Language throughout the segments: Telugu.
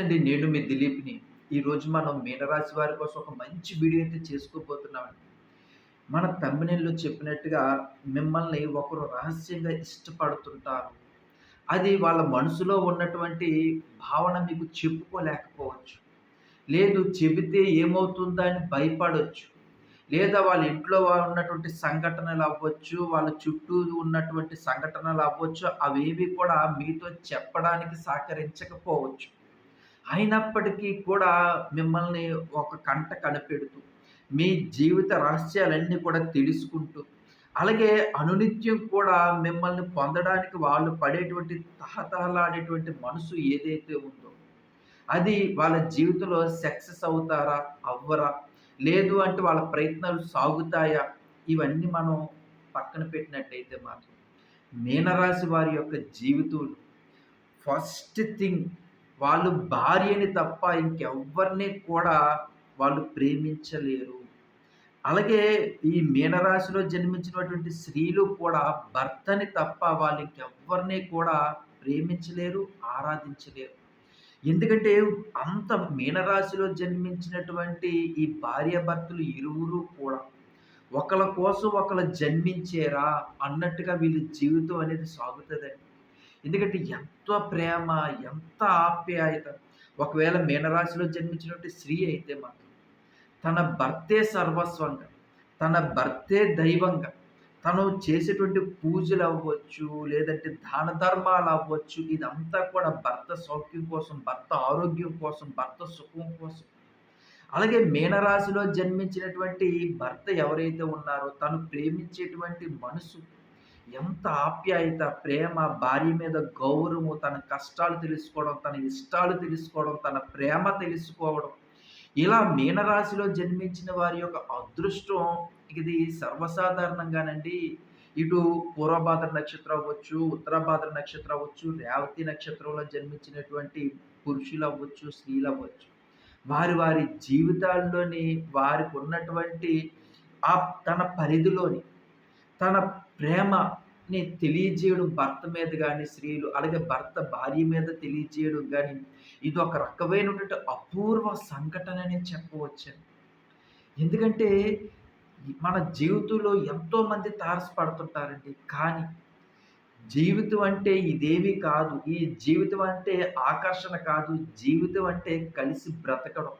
నమస్తే అండి నేను మీ దిలీప్ని ఈరోజు మనం మీనరాశి వారి కోసం ఒక మంచి వీడియో అయితే చేసుకోబోతున్నామండి. మన తమ్మినేళ్ళు చెప్పినట్టుగా మిమ్మల్ని ఒకరు రహస్యంగా ఇష్టపడుతుంటారు. అది వాళ్ళ మనసులో ఉన్నటువంటి భావన మీకు చెప్పుకోలేకపోవచ్చు. లేదు చెబితే ఏమవుతుందా అని భయపడవచ్చు లేదా వాళ్ళ ఇంట్లో ఉన్నటువంటి సంఘటనలు అవ్వచ్చు వాళ్ళ చుట్టూ ఉన్నటువంటి సంఘటనలు అవ్వచ్చు అవేవి కూడా మీతో చెప్పడానికి సహకరించకపోవచ్చు. అయినప్పటికీ కూడా మిమ్మల్ని ఒక కంట కనిపెడుతూ మీ జీవిత రహస్యాలన్నీ కూడా తెలుసుకుంటూ అలాగే అనునిత్యం కూడా మిమ్మల్ని పొందడానికి వాళ్ళు పడేటువంటి తహతహలాడేటువంటి మనసు ఏదైతే ఉందో అది వాళ్ళ జీవితంలో సక్సెస్ అవుతారా అవ్వరా లేదు అంటే వాళ్ళ ప్రయత్నాలు సాగుతాయా ఇవన్నీ మనం పక్కన పెట్టినట్టయితే మాత్రం మీనరాశి వారి యొక్క జీవితం ఫస్ట్ థింగ్ వాళ్ళు భార్యని తప్ప ఇంకెవ్వరిని కూడా వాళ్ళు ప్రేమించలేరు. అలాగే ఈ మీనరాశిలో జన్మించినటువంటి స్త్రీలు కూడా భర్తని తప్ప వాళ్ళు ఇంకెవ్వరిని కూడా ప్రేమించలేరు ఆరాధించలేరు. ఎందుకంటే అంత మీనరాశిలో జన్మించినటువంటి ఈ భార్యాభర్తలు ఇరువురు కూడా ఒకళ్ళ కోసం ఒకళ్ళు జన్మించేరా అన్నట్టుగా వీళ్ళ జీవితం అనేది సాగుతుందండి. ఎందుకంటే ఎంత ప్రేమ ఎంత ఆప్యాయత. ఒకవేళ మీనరాశిలో జన్మించినటువంటి స్త్రీ అయితే మాత్రం తన భర్తే సర్వస్వంగా తన భర్తే దైవంగా తను చేసేటువంటి పూజలు అవ్వచ్చు లేదంటే దాన ధర్మాలు అవ్వచ్చు ఇదంతా కూడా భర్త సౌఖ్యం కోసం భర్త ఆరోగ్యం కోసం భర్త సుఖం కోసం. అలాగే మీనరాశిలో జన్మించినటువంటి భర్త ఎవరైతే ఉన్నారో తను ప్రేమించేటువంటి మనసు ఎంత ఆప్యాయత ప్రేమ భార్య మీద గౌరవము తన కష్టాలు తెలుసుకోవడం తన ఇష్టాలు తెలుసుకోవడం తన ప్రేమ తెలుసుకోవడం. ఇలా మీనరాశిలో జన్మించిన వారి యొక్క అదృష్టం ఇది సర్వసాధారణంగానండి. ఇటు పూర్వభాద్ర నక్షత్రం అవ్వచ్చు ఉత్తరభాద్ర నక్షత్రం అవ్వచ్చు రేవతి నక్షత్రంలో జన్మించినటువంటి పురుషులు అవ్వచ్చు స్త్రీలు అవ్వచ్చు. వారి వారి జీవితాల్లోని వారికి ఉన్నటువంటి ఆ తన పరిధిలోని తన ప్రేమని తెలియజేయడం భర్త మీద కానీ స్త్రీలు అలాగే భర్త భార్య మీద తెలియజేయడం కానీ ఇది ఒక రకమైనటువంటి అపూర్వ సంఘటన అని చెప్పవచ్చు ఎందుకంటే మన జీవితంలో ఎంతోమంది తారసపడుతుంటారండి. కానీ జీవితం అంటే ఇదేవి కాదు. ఈ జీవితం అంటే ఆకర్షణ కాదు. జీవితం అంటే కలిసి బ్రతకడం.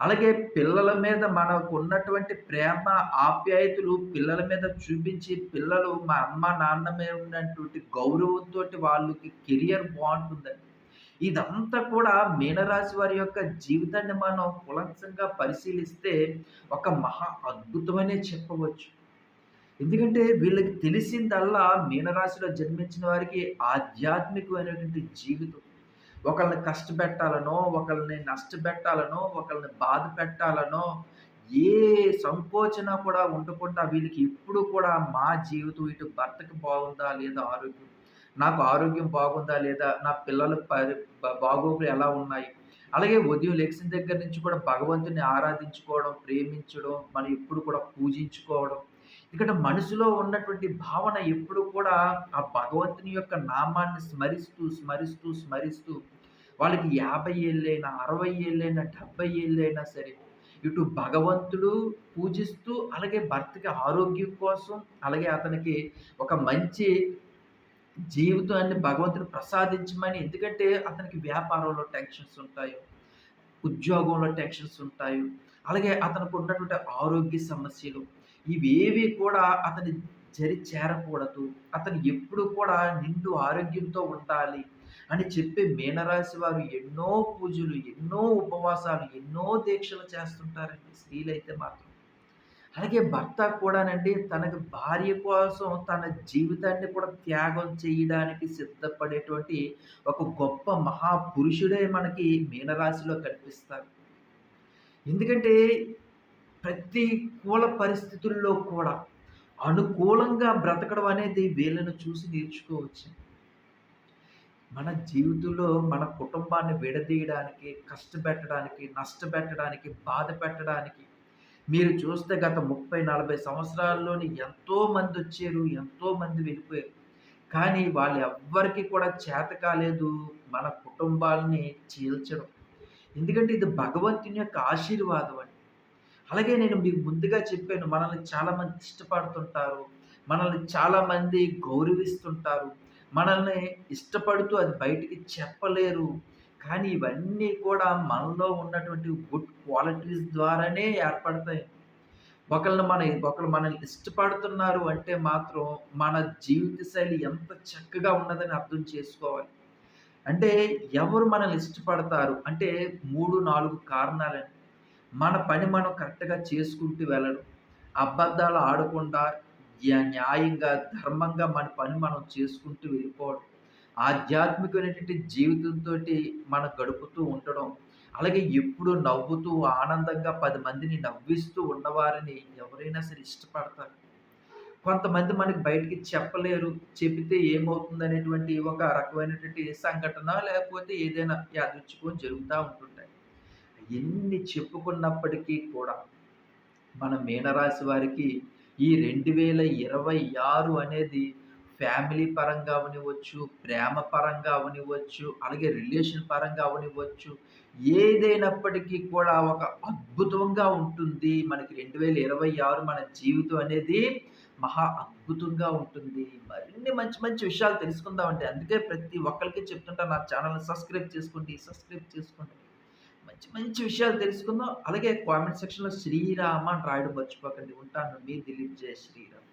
అలాగే పిల్లల మీద మనకు ఉన్నటువంటి ప్రేమ ఆప్యాయతలు పిల్లల మీద చూపించి పిల్లలు మా అమ్మ నాన్న మీద ఉన్నటువంటి గౌరవంతో వాళ్ళకి కెరియర్ బాగుంటుందండి. ఇదంతా కూడా మీనరాశి వారి యొక్క జీవితాన్ని మనం కులంసంగా పరిశీలిస్తే ఒక మహా అద్భుతమనే చెప్పవచ్చు. ఎందుకంటే వీళ్ళకి తెలిసిందల్లా మీనరాశిలో జన్మించిన వారికి ఆధ్యాత్మికమైనటువంటి జీవితం. ఒకళ్ళని కష్టపెట్టాలనో ఒకళ్ళని నష్టపెట్టాలనో ఒకళ్ళని బాధ పెట్టాలనో ఏ సంకోచన కూడా ఉండకుండా వీళ్ళకి ఎప్పుడు కూడా మా జీవితం ఇటు భర్తకి బాగుందా లేదా ఆరోగ్యం? నాకు ఆరోగ్యం బాగుందా లేదా? నా పిల్లలు పరి బాగోగులు ఎలా ఉన్నాయి? అలాగే ఉదయం లెక్సిన దగ్గర నుంచి కూడా భగవంతుని ఆరాధించుకోవడం ప్రేమించడం మనం ఎప్పుడు కూడా పూజించుకోవడం. ఇక్కడ మనసులో ఉన్నటువంటి భావన ఎప్పుడు కూడా ఆ భగవంతుని యొక్క నామాన్ని స్మరిస్తూ స్మరిస్తూ స్మరిస్తూ వాళ్ళకి యాభై ఏళ్ళైనా అరవై ఏళ్ళైనా డెబ్బై ఏళ్ళైనా సరే ఇటు భగవంతుడు పూజిస్తూ అలాగే భర్తకి ఆరోగ్యం కోసం అలాగే అతనికి ఒక మంచి జీవితాన్ని భగవంతుడు ప్రసాదించమని. ఎందుకంటే అతనికి వ్యాపారంలో టెన్షన్స్ ఉంటాయి ఉద్యోగంలో టెన్షన్స్ ఉంటాయి అలాగే అతనికి ఉన్నటువంటి ఆరోగ్య సమస్యలు. ఇవేవి కూడా అతని జరి చేరకూడదు. అతను ఎప్పుడు కూడా నిండు ఆరోగ్యంతో ఉండాలి. అని చెప్పి మీనరాశి వారు ఎన్నో పూజలు ఎన్నో ఉపవాసాలు ఎన్నో దీక్షలు చేస్తుంటారండి స్త్రీలైతే మాత్రం. అలాగే భర్త కూడానండి తనకు భార్య కోసం తన జీవితాన్ని కూడా త్యాగం చేయడానికి సిద్ధపడేటువంటి ఒక గొప్ప మహాపురుషుడే మనకి మీనరాశిలో కనిపిస్తారు. ఎందుకంటే ప్రతికూల పరిస్థితుల్లో కూడా అనుకూలంగా బ్రతకడం అనేది వీళ్ళను చూసి నేర్చుకోవచ్చు. మన జీవితంలో మన కుటుంబాన్ని విడదీయడానికి కష్టపెట్టడానికి నష్టపెట్టడానికి బాధ పెట్టడానికి మీరు చూస్తే గత ముప్పై నలభై సంవత్సరాల్లోని ఎంతోమంది వచ్చారు ఎంతోమంది వెళ్ళిపోయారు కానీ వాళ్ళు ఎవ్వరికి కూడా చేత కాలేదు మన కుటుంబాలని చీల్చడం. ఎందుకంటే ఇది భగవంతుని యొక్క ఆశీర్వాదం అండి. అలాగే నేను మీకు ముందుగా చెప్పాను మనల్ని చాలామంది ఇష్టపడుతుంటారు. మనల్ని చాలామంది గౌరవిస్తుంటారు. మనల్ని ఇష్టపడుతూ అది బయటికి చెప్పలేరు. కానీ ఇవన్నీ కూడా మనలో ఉన్నటువంటి గుడ్ క్వాలిటీస్ ద్వారానే ఏర్పడతాయి. ఒకళ్ళని మన ఒకళ్ళు మనల్ని ఇష్టపడుతున్నారు అంటే మాత్రం మన జీవిత శైలి ఎంత చక్కగా ఉన్నదని అర్థం చేసుకోవాలి. అంటే ఎవరు మనల్ని ఇష్టపడతారు అంటే 3, 4 కారణాలండి. మన పని మనం కరెక్ట్‌గా చేసుకుంటూ వెళ్ళడం. అబద్ధాలు ఆడకుండా న్యాయంగా, ధర్మంగా మన పని మనం చేసుకుంటూ వెళ్ళిపోవడం. ఆధ్యాత్మికమైనటువంటి జీవితంతో మనం గడుపుతూ ఉండడం. అలాగే ఎప్పుడూ నవ్వుతూ, ఆనందంగా పది మందిని నవ్విస్తూ ఉన్నవారిని ఎవరైనా సరే ఇష్టపడతారు. కొంతమంది మనకి బయటికి చెప్పలేరు. చెబితే ఏమవుతుందనేటువంటి ఒక రకమైనటువంటి సంఘటన లేకపోతే ఏదైనా యాదృచ్ఛికం జరుగుతూ ఉంటుంటాయి. ఎన్ని చెప్పుకున్నప్పటికీ కూడా మన మీనరాశి వారికి ఈ 2026 అనేది ఫ్యామిలీ పరంగా అవనివ్వచ్చు ప్రేమ పరంగా అవ్వనివ్వచ్చు, అలాగే రిలేషన్ పరంగా అవనివ్వచ్చు ఏదైనప్పటికీ కూడా ఒక అద్భుతంగా ఉంటుంది. మనకి 2026 మన జీవితం అనేది మహా అద్భుతంగా ఉంటుంది. మరిన్ని మంచి మంచి విషయాలు తెలుసుకుందామండి. అందుకే ప్రతి ఒక్కరికి చెప్తుంటా నా ఛానల్ని సబ్స్క్రైబ్ చేసుకోండి, సబ్స్క్రైబ్ చేసుకోండి. మంచి మంచి విషయాలు తెలుసుకుందాం. అలాగే కామెంట్ సెక్షన్‌లో శ్రీరామ అని రాయడం మర్చిపోకండి. ఉంటాను. మీ దిలీప్ జయ శ్రీరామ్.